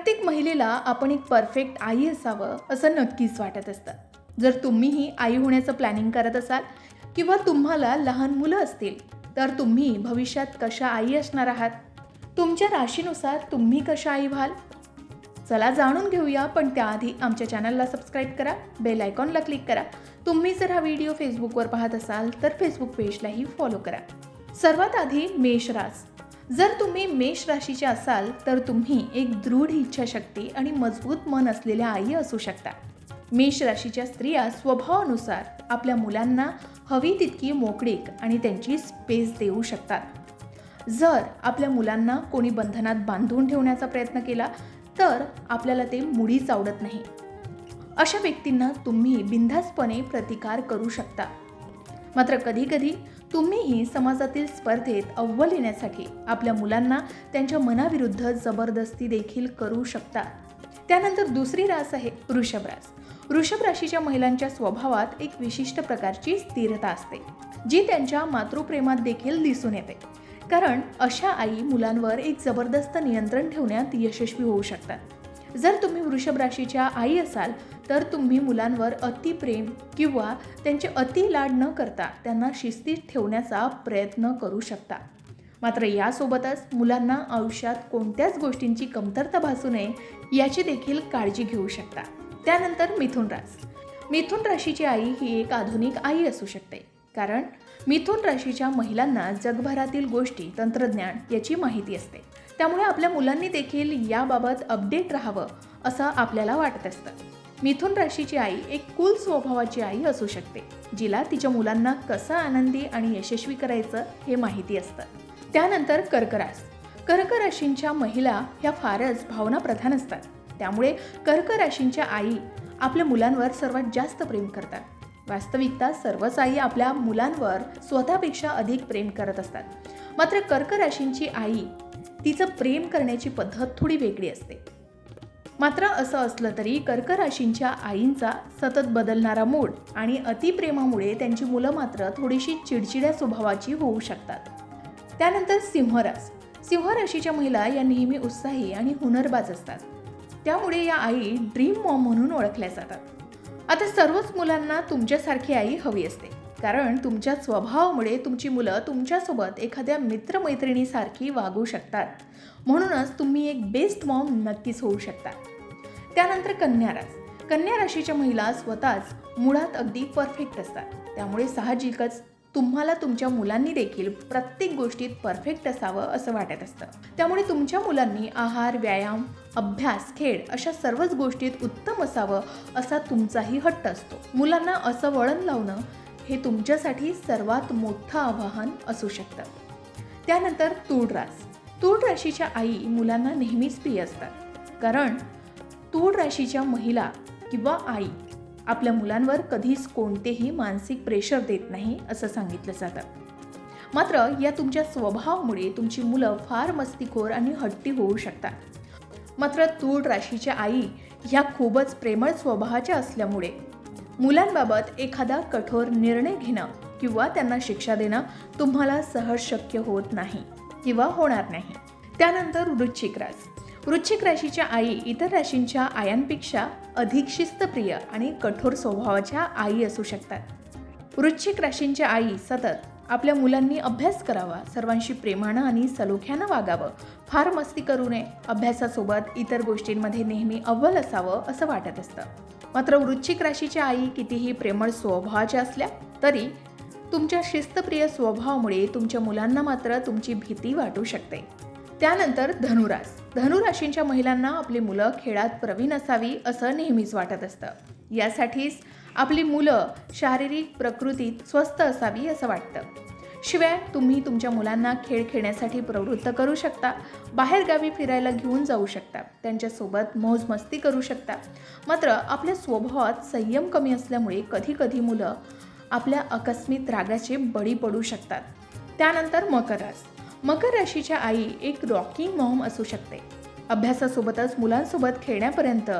प्रत्येक महिलेला आपण एक परफेक्ट आई असावं असं नक्कीच वाटत असतं. जर तुम्हीही आई होण्याचं प्लॅनिंग करत असाल किंवा तुम्हाला लहान मुलं असतील तर तुम्ही भविष्यात कशा आई असणार आहात? तुमच्या राशीनुसार तुम्ही कशा आई व्हाल? चला जाणून घेऊया पण त्याआधी आमच्या चॅनलला सबस्क्राईब करा बेल आयकॉनला क्लिक करा. तुम्ही जर हा व्हिडिओ फेसबुकवर पाहत असाल तर फेसबुक पेजलाही फॉलो करा. सर्वात आधी मेष रास. जर तुम्ही मेष राशीचे असाल तर तुम्ही एक दृढ इच्छाशक्ती आणि मजबूत मन असलेल्या आई असू शकता. मेष राशीच्या स्त्रिया स्वभावानुसार आपल्या मुलांना हवी तितकी मोकळीक आणि त्यांची स्पेस देऊ शकतात. जर आपल्या मुलांना कोणी बंधनात बांधून ठेवण्याचा प्रयत्न केला तर आपल्याला ते मुळीच आवडत नाही. अशा व्यक्तींना तुम्ही बिनधास्तपणे प्रतिकार करू शकता. मात्र कधीकधी तुम्हीही समाजातील स्पर्धेत अव्वल येण्यासाठी आपल्या मुलांना त्यांच्या मनाविरुद्ध जबरदस्ती देखील करू शकता. त्यानंतर दुसरी रास आहे वृषभ रास. वृषभ राशीच्या महिलांच्या स्वभावात एक विशिष्ट प्रकारची स्थिरता असते जी त्यांच्या मातृप्रेमात देखील दिसून येते. कारण अशा आई मुलांवर एक जबरदस्त नियंत्रण ठेवण्यात यशस्वी होऊ शकतात. जर तुम्ही वृषभ राशीच्या आई असाल तर तुम्ही मुलांवर अतिप्रेम किंवा त्यांचे अति लाड न करता त्यांना शिस्तीत ठेवण्याचा प्रयत्न करू शकता. मात्र यासोबतच मुलांना आयुष्यात कोणत्याच गोष्टींची कमतरता भासू नये याची देखील काळजी घेऊ शकता. त्यानंतर मिथुन रास मिथुन राशीची आई ही एक आधुनिक आई असू शकते. कारण मिथुन राशीच्या महिलांना जगभरातील गोष्टी तंत्रज्ञान याची माहिती असते. त्यामुळे आपल्या मुलांनी देखील याबाबत अपडेट राहावं असं आपल्याला वाटत असतं. मिथुन राशीची आई एक कुल स्वभावाची आई असू शकते जिला तिच्या मुलांना कसं आनंदी आणि यशस्वी करायचं हे माहिती असतं. त्यानंतर कर्करास कर्क राशींच्या महिला ह्या फारच भावनाप्रधान असतात. त्यामुळे कर्क राशींच्या आई आपल्या मुलांवर सर्वात जास्त प्रेम करतात. वास्तविकता सर्वच आई आपल्या मुलांवर स्वतःपेक्षा अधिक प्रेम करत असतात. मात्र कर्क राशींची आई तिचं प्रेम करण्याची पद्धत थोडी वेगळी असते. मात्र असं असलं तरी कर्क राशींच्या आईंचा सतत बदलणारा मूड आणि अतिप्रेमामुळे त्यांची मुलं मात्र थोडीशी चिडचिड्या स्वभावाची होऊ शकतात. त्यानंतर सिंहरास सिंह राशीच्या महिला या नेहमी उत्साही आणि हुनरबाज असतात. त्यामुळे या आई ड्रीम मॉम म्हणून ओळखल्या जातात. आता सर्वच मुलांना तुमच्यासारखी आई हवी असते. कारण तुमच्या स्वभावामुळे तुमची मुलं तुमच्यासोबत एखाद्या मित्रमैत्रिणीसारखी वागू शकतात. म्हणूनच तुम्ही एक बेस्ट मॉम नक्कीच होऊ शकता. त्यानंतर कन्यारास कन्या राशीच्या महिला स्वतःच मुळात अगदी परफेक्ट असतात. त्यामुळे साहजिकच तुम्हाला तुमच्या मुलांनी देखील प्रत्येक गोष्टीत परफेक्ट असावं असं वाटत असतं. त्यामुळे तुमच्या मुलांनी आहार व्यायाम अभ्यास खेळ अशा सर्वच गोष्टीत उत्तम असावं असा तुमचाही हट्ट असतो. मुलांना असं वळण लावणं हे तुमच्यासाठी सर्वात मोठं आव्हान असू शकतं. त्यानंतर तूळ रास. तूळ राशीच्या आई मुलांना नेहमीच प्रिय असतात. कारण तूळ राशीच्या महिला किंवा आई आपल्या मुलांवर कधीच कोणतेही मानसिक प्रेशर देत नाही असं सांगितलं जातं. मात्र या तुमच्या स्वभावामुळे तुमची मुलं फार मस्तीखोर आणि हट्टी होऊ शकतात. मात्र तूळ राशीच्या आई ह्या खूपच प्रेमळ स्वभावाच्या असल्यामुळे मुलांबाबत एखादा कठोर निर्णय घेणं किंवा त्यांना शिक्षा देणं तुम्हाला सहज शक्य होत नाही किंवा होणार नाही. त्यानंतर वृश्चिक रास वृश्चिक राशीच्या आई इतर राशींच्या आयांपेक्षा अधिक शिस्तप्रिय आणि कठोर स्वभावाच्या आई असू शकतात. वृश्चिक राशींच्या आई सतत आपल्या मुलांनी अभ्यास करावा सर्वांशी प्रेमानं आणि सलोख्यानं वागावं फार मस्ती करू नये अभ्यासासोबत इतर गोष्टींमध्ये नेहमी अव्वल असावं असं वाटत असतं. मात्र वृश्चिक राशीच्या आई कितीही प्रेमळ स्वभावाच्या असल्या तरी तुमच्या शिस्तप्रिय स्वभावामुळे तुमच्या मुलांना मात्र तुमची भीती वाटू शकते. त्यानंतर धनुरास. धनुराशींच्या महिलांना आपली मुलं खेळात प्रवीण असावी असं नेहमीच वाटत असतं. यासाठीच आपली मुलं शारीरिक प्रकृतीत स्वस्त असावी असं वाटतं. शिवाय तुम्ही तुमच्या मुलांना खेळ खेळण्यासाठी प्रवृत्त करू शकता. बाहेरगावी फिरायला घेऊन जाऊ शकता. त्यांच्यासोबत मौजमस्ती करू शकता. मात्र आपल्या स्वभावात संयम कमी असल्यामुळे कधीकधी मुलं आपल्या अकस्मित रागाचे बळी पडू शकतात. त्यानंतर मकर रास मकर राशीच्या आई एक रॉकिंग मॉम असू शकते. अभ्यासासोबतच मुलांसोबत खेळण्यापर्यंत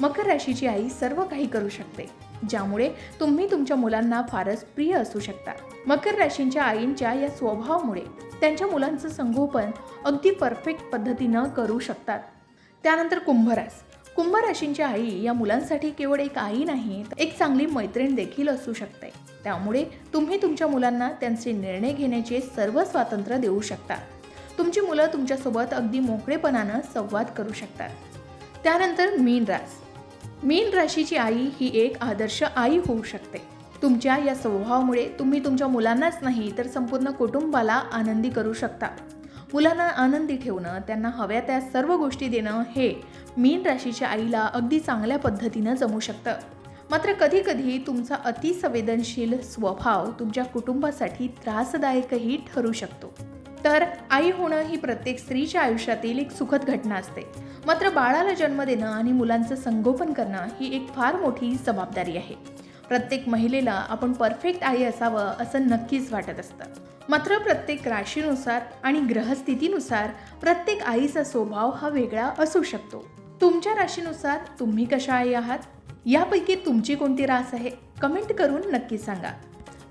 मकर राशीची आई सर्व काही करू शकते. ज्यामुळे तुम्ही तुमच्या मुलांना फारच प्रिय असू शकता. मकर राशींच्या आईंच्या या स्वभावामुळे त्यांच्या मुलांचं संगोपन अगदी परफेक्ट पद्धतीनं करू शकतात. त्यानंतर कुंभरास कुंभ राशींची आई या मुलांसाठी केवळ एक आई नाही तर एक चांगली मैत्रीण देखील असू शकते. त्यामुळे तुम्ही तुमच्या मुलांना त्यांचे निर्णय घेण्याचे सर्व स्वातंत्र्य देऊ शकता. तुमची मुलं तुमच्यासोबत अगदी मोकळेपणानं संवाद करू शकतात. त्यानंतर मीन रास. मीन राशीची आई ही एक आदर्श आई होऊ शकते. तुमच्या या स्वभावामुळे तुम्ही तुमच्या मुलांनाच नाही तर संपूर्ण कुटुंबाला आनंदी करू शकता. मुलांना आनंदी ठेवणं त्यांना हव्या त्या सर्व गोष्टी देणं हे मीन राशीच्या आईला अगदी चांगल्या पद्धतीनं जमू शकतं. मात्र कधीकधी तुमचा अतिसंवेदनशील स्वभाव तुमच्या कुटुंबासाठी त्रासदायकही ठरू शकतो. तर आई होणं ही प्रत्येक स्त्रीच्या आयुष्यातील एक सुखद घटना असते. मात्र बाळाला जन्म देणं आणि मुलांचं संगोपन करणं ही एक फार मोठी जबाबदारी आहे. प्रत्येक महिलेला आपण परफेक्ट आई असावं असं नक्कीच वाटत असतं. मात्र प्रत्येक राशीनुसार आणि ग्रहस्थितीनुसार प्रत्येक आईचा स्वभाव हा वेगळा असू शकतो. तुमच्या राशीनुसार तुम्ही कशा आई आहात? यापैकी तुमची कोणती रास आहे? कमेंट करून नक्की सांगा.